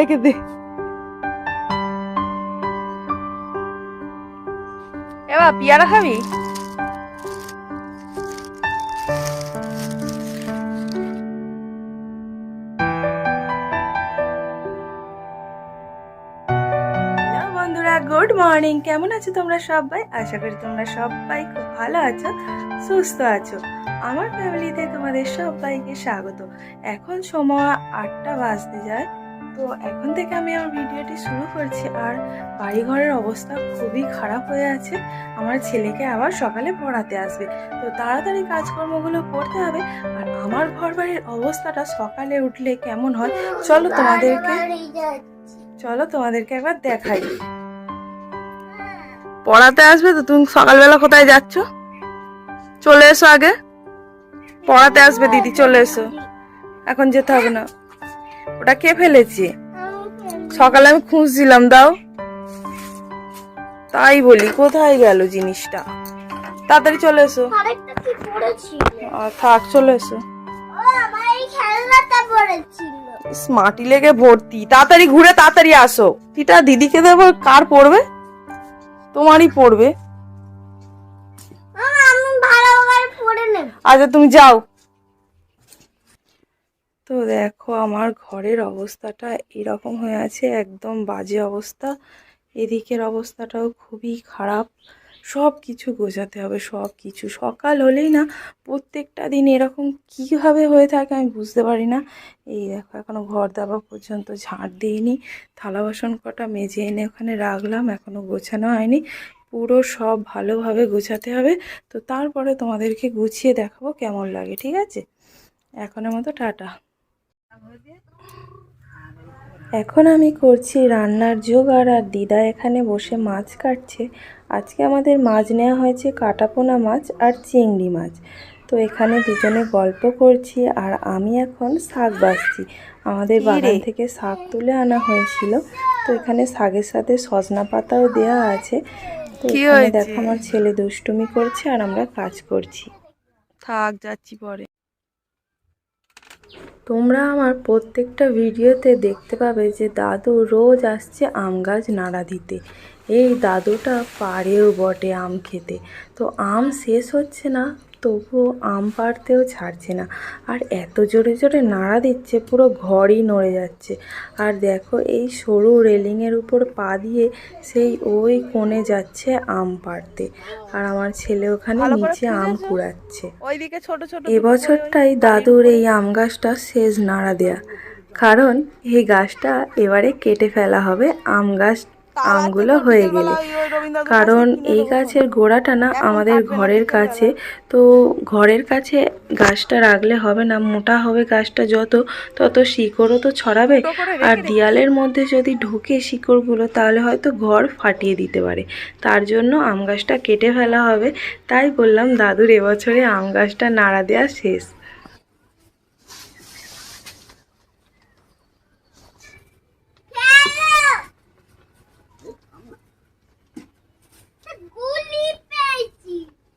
রেখে দে। এবার পিয়ারা খাবি? বন্ধুরা গুড মর্নিং কেমন আছো তোমরা সবাই? আশা করি তোমরা সবাই খুব ভালো আছো সুস্থ আছো। আমার ফ্যামিলিতে তোমাদের সবাইকে স্বাগত। এখন সময় আটটা বাজতে যায়। তো এখন থেকে আমি আমার ভিডিওটি শুরু করছি আর বাড়িঘরের অবস্থা খুবই খারাপ হয়ে আছে। আমার ছেলেকে আবার সকালে পড়াতে আসবে। তো তাড়াতাড়ি কাজকর্মগুলো করতে হবে আর আমার ঘর বাড়ির অবস্থাটা সকালে উঠলে কেমন হয়, চলো তোমাদেরকে চলো তোমাদেরকে একবার দেখাই। পড়াতে আসবে তো, তুমি সকালবেলা কোথায় যাচ্ছ? চলে এসো আগে। পড়াতে আসবে দিদি, চলে এসো। এখন যেতে হবে না। ওটা কে ফেলেছে? সকালে আমি খুঁজছিলাম দাও। তাই বলি কোথায় গেল জিনিসটা? তাড়াতাড়ি চলে এসো। থাক চলে এসো। মাটি লেগে ভর্তি। তাড়াতাড়ি ঘুরে তাড়াতাড়ি আসো। তিটা দিদিকে দেবো কার পড়বে? তোমারই পড়বে। আচ্ছা তুমি যাও। তো দেখো আমার ঘরের অবস্থাটা এরকম হয়ে আছে, একদম বাজে অবস্থা। এদিকের অবস্থাটাও খুবই খারাপ। সব কিছু গোছাতে হবে সব কিছু সকাল হলেই না প্রত্যেকটা দিন এরকম কীভাবে হয়ে থাকে আমি বুঝতে পারি না। এই দেখো এখনও ঘর দাবা পর্যন্ত ঝাঁট দিইনি। থালা বাসন কটা মেজে এনে ওখানে রাখলাম এখনও গোছানো হয়নি। পুরো সব ভালোভাবে গোছাতে হবে। তো তারপরে তোমাদেরকে গুছিয়ে দেখাবো কেমন লাগে, ঠিক আছে? এখনের মতো টাটা। এখন আমি করছি রান্নার জোগাড় আর দিদা এখানে বসে মাছ কাটছে। আজকে আমাদের মাছ নেওয়া হয়েছে কাটাপোনা মাছ আর চিংড়ি মাছ। তো এখানে দুজনে গল্প করছি আর আমি এখন শাক বাছছি আমাদের বাগান থেকে শাক তুলে আনা হয়েছিল। তো এখানে শাকের সাথে সজনা পাতাও দেওয়া আছে। তো দেখো আমার ছেলে দুষ্টুমি করছে আর আমরা কাজ করছি। থাক যাচ্ছি পরে। তোমরা আমার প্রত্যেকটা ভিডিওতে দেখতে পাবে যে দাদু রোজ আসছে আম গাছ নাড়া দিতে। এই দাদুটা পারেও বটে আম খেতে। তো আম শেষ হচ্ছে না? তবুও আম পাড়তেও ছাড়ছে না। আর এত জোরে জোরে নাড়া দিচ্ছে পুরো ঘরই নড়ে যাচ্ছে। আর দেখো এই সরু রেলিংয়ের উপর পা দিয়ে সেই ওই কোণে যাচ্ছে আম পাড়তে। আর আমার ছেলে ওখানে নিচে আম কুড়াচ্ছে। ওইদিকে ছোট ছোট এবছরটাই দাদুর এই আম গাছটা শেষ নাড়া দেয়া। কারণ এই গাছটা এবারে কেটে ফেলা হবে আম গাছ আমগুলো হয়ে গেলে। কারণ এই গাছের গোড়াটা না আমাদের ঘরের কাছে। তো ঘরের কাছে গাছটা রাখলে হবে না মোটা হবে গাছটা যত তত শিকড়ও তো ছড়াবে। আর দেয়ালের মধ্যে যদি ঢুকে শিকড়গুলো তাহলে হয়তো ঘর ফাটিয়ে দিতে পারে। তার জন্য আম গাছটা কেটে ফেলা হবে। তাই বললাম দাদুর এবছরে আম গাছটা নাড়া দেওয়া শেষ।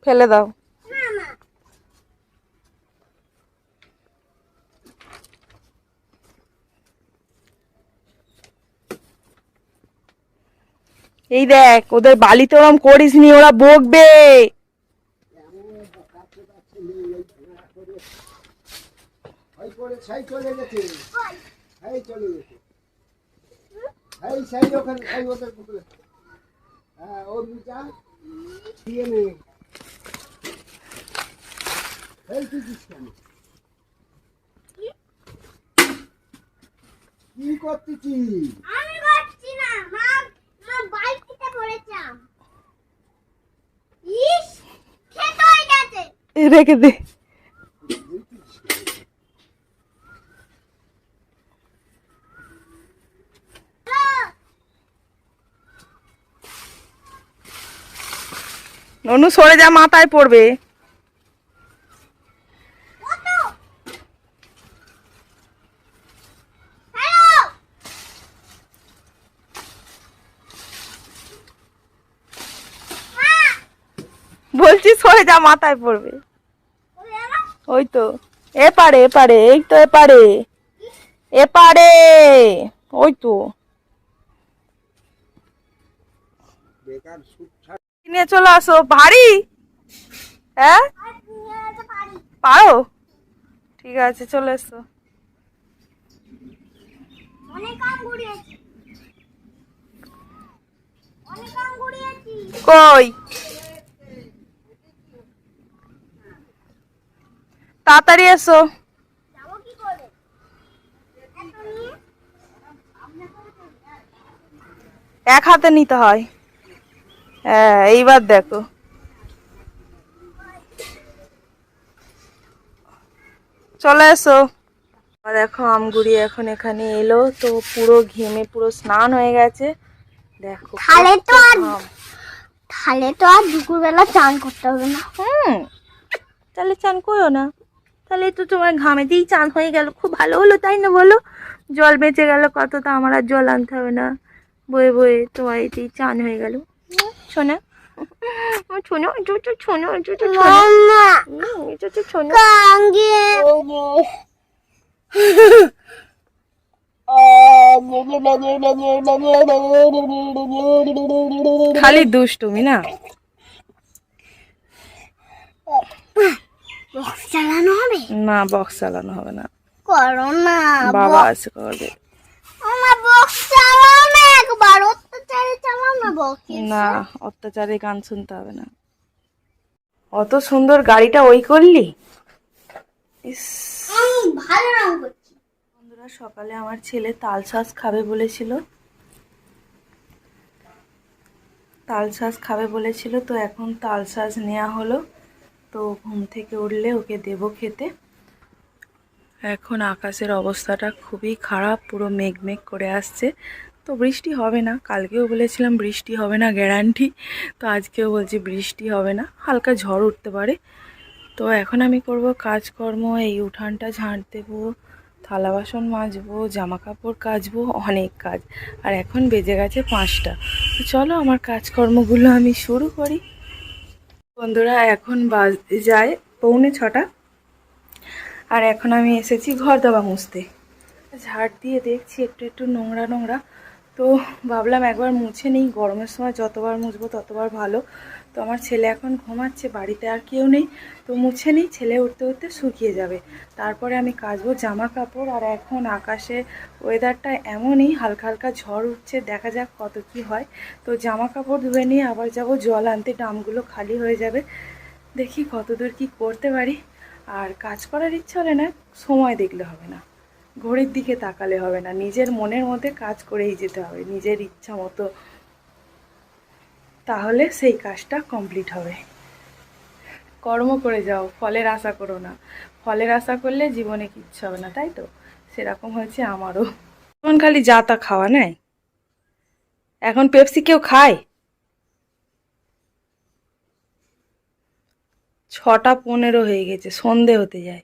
ফেলে দাও। এই দেখ ওদের বালিতে ওরম করিস নি ওরা বকবে। ওখানে এই দিস কেন? কি করতেছিস? আমি পারছি না মা মা বাইক থেকে পড়েছিলাম ইস খেতে হয়ে গেছে। রেখে দে। ননু সরে যা মাথায় পড়বে। বলছি সরে যা মাথায় পড়বে। ওই তো। এপারে এপারে এই তো এপারে। এপারে ওই তো। বেকার নিয়ে চলে আসো। ভারী হ্যাঁ? পারি? ঠিক আছে, চলে এসো। কই? তাড়াতাড়ি এসো। এক হাতে নিতে হয়। হ্যাঁ এইবার দেখো। চলে এসো। দেখো আমগুড়ি এখন এখানে এলো তো পুরো ঘেমে পুরো স্নান হয়ে গেছে। দেখো তাহলে তো আর-। তাহলে তো আর দুপুরবেলা চান করতে হবে না। হুম তাহলে চান করো না। তাহলে তো তোমার ঘামেতেই চান হয়ে গেল। খুব ভালো হলো তাই না বলো? জল বেঁচে গেল কত তা আমার আর জল আনতে হবে না। বয়ে বয়ে তোমার এতেই চান হয়ে গেল। খালি দুষ্টুমি না? বক্স চালানো হবে? না বক্স চালানো হবে না। করো না বাবা আছে করবে। আমার বক্স চালাও না একবার অত্যাচারে চালাও না অত্যাচারে গান শুনতে হবে না। অত সুন্দর গাড়িটা ওই করলি? বন্ধুরা সকালে আমার ছেলে তাল শাঁস খাবে বলেছিল। তাল শাঁস খাবে বলেছিল তো এখন তাল শাঁস নেওয়া হলো। তো ঘুম থেকে উঠলে ওকে দেব খেতে। এখন আকাশের অবস্থাটা খুবই খারাপ পুরো মেঘ মেঘ করে আসছে। তো বৃষ্টি হবে না। কালকেও বলেছিলাম বৃষ্টি হবে না গ্যারান্টি তো আজকেও বলছি বৃষ্টি হবে না, হালকা ঝড় উঠতে পারে। তো এখন আমি করব কাজকর্ম, এই উঠানটা ঝাঁট দেবো, থালা বাসন মাজবো জামা কাপড় কাচবো, অনেক কাজ। আর এখন বেজে গেছে পাঁচটা। তো চলো আমার কাজকর্মগুলো আমি শুরু করি। বন্ধুরা, এখন বাজতে যায় পৌনে ছটা। আর এখন আমি এসেছি ঘর দাবা মুছতে। ঝাড় দিয়ে দেখছি একটু একটু নোংরা নোংরা। তো ভাবলাম একবার মুছে নিই, গরমের সময় যতবার মুছবো ততবার ভালো। তো আমার ছেলে এখন ঘুমাচ্ছে, বাড়িতে আর কেউ নেই। তো মুছে নিই, ছেলে উঠতে উঠতে শুকিয়ে যাবে। তারপরে আমি কাচবো জামা কাপড় আর এখন আকাশে ওয়েদারটা এমনই, হালকা হালকা ঝড় উঠছে, দেখা যাক কত কি হয়। তো জামা কাপড় ধুয়ে নিয়ে আবার যাব, জল আনতে, ড্রামগুলো খালি হয়ে যাবে। দেখি কতদূর কি করতে পারি। আর কাজ করার ইচ্ছা হলে না, সময় দেখলে হবে না। ঘড়ির দিকে তাকালে হবে না। নিজের মনের মধ্যে কাজ করেই যেতে হবে, নিজের ইচ্ছা মতো। তাহলে সেই কাজটা কমপ্লিট হবে। কর্ম করে যাও, ফলের আশা করো না। ফলের আশা করলে জীবনে কিচ্ছু হবে না, তাই তো? সেরকম হয়েছে আমারও। এখন খালি যা তা খাওয়া নেয় এখন পেপসি কেউ খায়? ছটা পনেরো হয়ে গেছে, সন্ধে হতে যায়।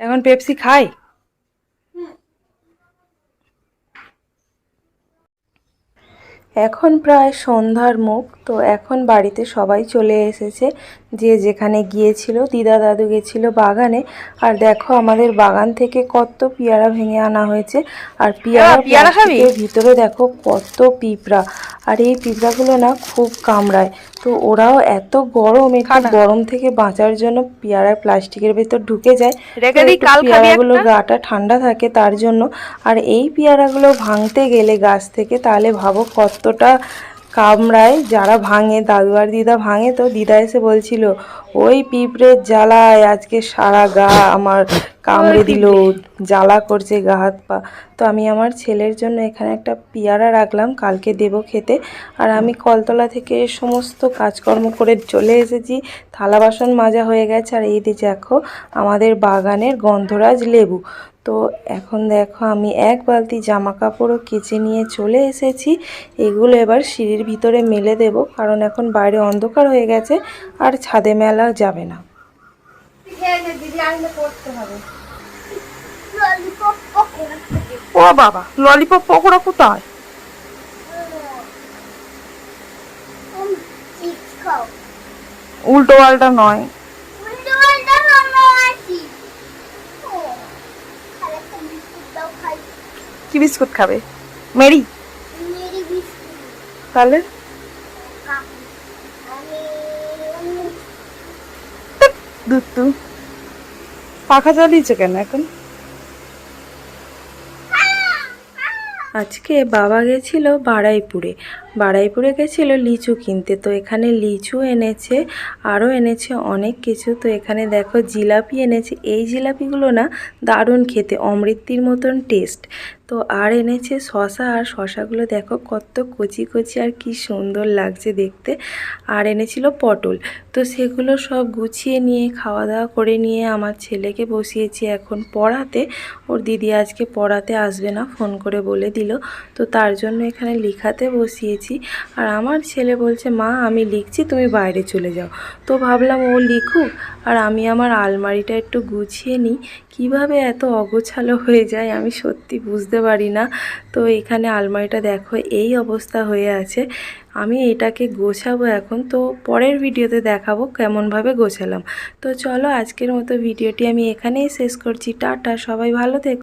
এখন পেপসি খাই? এখন প্রায় সন্ধ্যার মুখ তো এখন বাড়িতে সবাই চলে এসেছে। যে যেখানে গিয়েছিল দিদা দাদু গেছিল বাগানে। আর দেখো আমাদের বাগান থেকে কত পেয়ারা ভেঙে আনা হয়েছে। আর পেয়ারা পেয়ারা খাবি? প্লাস্টিকের ভিতরে দেখো কত পিঁপড়া। আর এই পিঁপড়াগুলো না খুব কামড়ায়। তো ওরাও এত গরম একটু গরম থেকে বাঁচার জন্য পেয়ারার প্লাস্টিকের ভেতর ঢুকে যায়। রেখে তো দিই, কাল খাবি পেয়ারাগুলো একটা? গাটা ঠান্ডা থাকে তার জন্য। আর এই পেয়ারাগুলো ভাঙতে গেলে গাছ থেকে তাহলে ভাবো কতটা কামড়ায় যারা ভাঙে দাদু আর দিদা ভাঙে তো দিদা এসে বলছিল ওই পিঁপড়ের জ্বালায় আজকে সারা গা আমার কামড়ে দিল জ্বালা করছে গা হাত পা। তো আমি আমার ছেলের জন্য এখানে একটা পেয়ারা রাখলাম কালকে দেব খেতে। আর আমি কলতলা থেকে সমস্ত কাজকর্ম করে চলে এসেছি থালা বাসন মাজা হয়ে গেছে। আর এই দেখো আমাদের বাগানের গন্ধরাজ লেবু। তো এখন দেখো আমি এক বালতি জামা কাপড়ও কেচে নিয়ে চলে এসেছি। এগুলো এবার সিঁড়ির ভিতরে মেলে দেব কারণ এখন বাইরে অন্ধকার হয়ে গেছে আর ছাদে মেলা যাবে না। ও বাবা ললিপপ পকোড়া কোথায়? উল্টো পাল্টা নয় উল্টো পাল্টা রান্না আছি ও বিস্কুট খাবে? মেরি। তাহলে? আমি পাখা চালিয়েছে কেন এখন? আজকে বাবা গেছিল বাড়াইপুরে বাড়াইপুরে গেছিল লিচু কিনতে। তো এখানে লিচু এনেছে আরও এনেছে অনেক কিছু। তো এখানে দেখো জিলাপি এনেছে। এই জিলাপিগুলো না দারুণ খেতে, অমৃতির মতন টেস্ট তো আর এনেছে শশা আর শশাগুলো দেখো কত কচি কচি আর কি সুন্দর লাগছে দেখতে। আর এনেছিল পটল। তো সেগুলো সব গুছিয়ে নিয়ে খাওয়া দাওয়া করে নিয়ে আমার ছেলেকে বসিয়েছি এখন পড়াতে। ওর দিদি আজকে পড়াতে আসবে না, ফোন করে বলে দিল। তো তার জন্য এখানে লিখাতে বসিয়েছি। আর আমার ছেলে বলছে, মা, আমি লিখছি, তুমি বাইরে চলে যাও। তো ভাবলাম ও লিখুক, আর আমি আমার আলমারিটা একটু গুছিয়ে নিই। কীভাবে এত অগোছালো হয়ে যায় আমি সত্যি বুঝতে পারি না। তো এখানে আলমারিটা দেখো, এই অবস্থা হয়ে আছে। আমি এটাকে গোছাবো এখন, তো পরের ভিডিওতে দেখাবো কেমনভাবে গোছালাম। তো চলো, আজকের মতো ভিডিওটি আমি এখানেই শেষ করছি। টাটা, সবাই ভালো থেকো।